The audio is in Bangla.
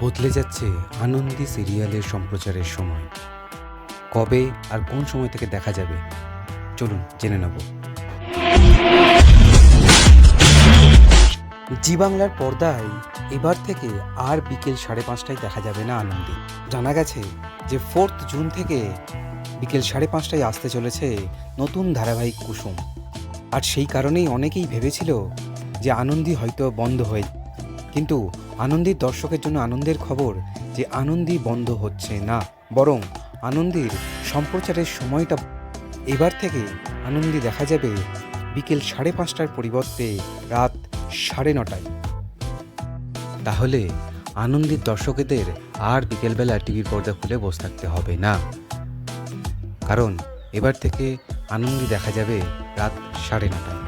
বদলে যাচ্ছে আনন্দি সিরিয়ালের সম্প্রচারের সময়। কবে আর কোন সময় থেকে দেখা যাবে? চলুন জেনে নেব। জি বাংলার পর্দায় এবার থেকে আর বিকেল সাড়ে পাঁচটায় দেখা যাবে না আনন্দি। জানা গেছে যে ফোর্থ জুন থেকে বিকেল সাড়ে পাঁচটায় আসতে চলেছে নতুন ধারাবাহিক কুসুম। আর সেই কারণেই অনেকেই ভেবেছিল যে আনন্দী হয়তো বন্ধ হয়ে কিন্তু আনন্দির দর্শকের জন্য আনন্দের খবর যে আনন্দী বন্ধ হচ্ছে না, বরং আনন্দির সম্প্রচারের সময়টা এবার থেকে আনন্দী দেখা যাবে বিকেল সাড়ে পাঁচটার পরিবর্তে রাত সাড়ে নটায়। তাহলে আনন্দিত দর্শকদের আর বিকেলবেলা টিভির পর্দা খুলে বসে থাকতে হবে না। কারণ এবার থেকে আনন্দী দেখা যাবে রাত সাড়ে নটায়।